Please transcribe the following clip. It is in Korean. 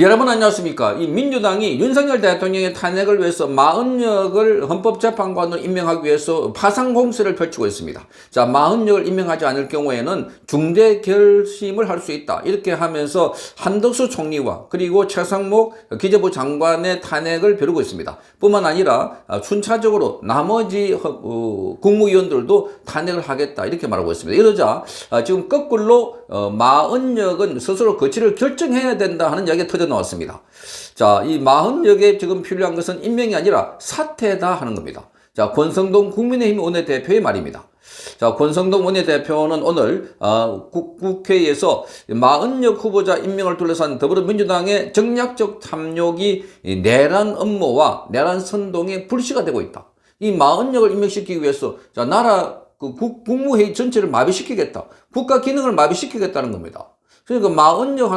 여러분 안녕하십니까? 이 민주당이 윤석열 대통령의 탄핵을 위해서 마흔역을 헌법재판관으로 임명하기 위해서 파상 공세를 펼치고 있습니다. 자, 마흔역을 임명하지 않을 경우에는 중대 결심을 할 수 있다. 이렇게 하면서 한덕수 총리와 그리고 최상목 기재부 장관의 탄핵을 벼르고 있습니다. 뿐만 아니라 아, 순차적으로 나머지 허- 어, 국무위원들도 탄핵을 하겠다. 이렇게 말하고 있습니다. 이러자 아, 지금 거꾸로 어, 마흔역은 스스로 거취를 결정해야 된다 하는 이야기가 터져 나왔습니다. 자, 이 마흔역에 지금 필요한 것은 임명이 아니라 사퇴다 하는 겁니다. 자, 권성동 국민의힘 원내대표의 말입니다. 자, 권성동 원내대표는 오늘 어, 국, 국회에서 마흔역 후보자 임명을 둘러싼 더불어민주당의 정략적 탐욕이 이 내란 업무와 내란 선동의 불씨가 되고 있다. 이 마흔역을 임명시키기 위해서 자, 나라 그 국, 국무회의 전체를 마비시키겠다. 국가 기능을 마비시키겠다는 겁니다. 그러니까 마흔역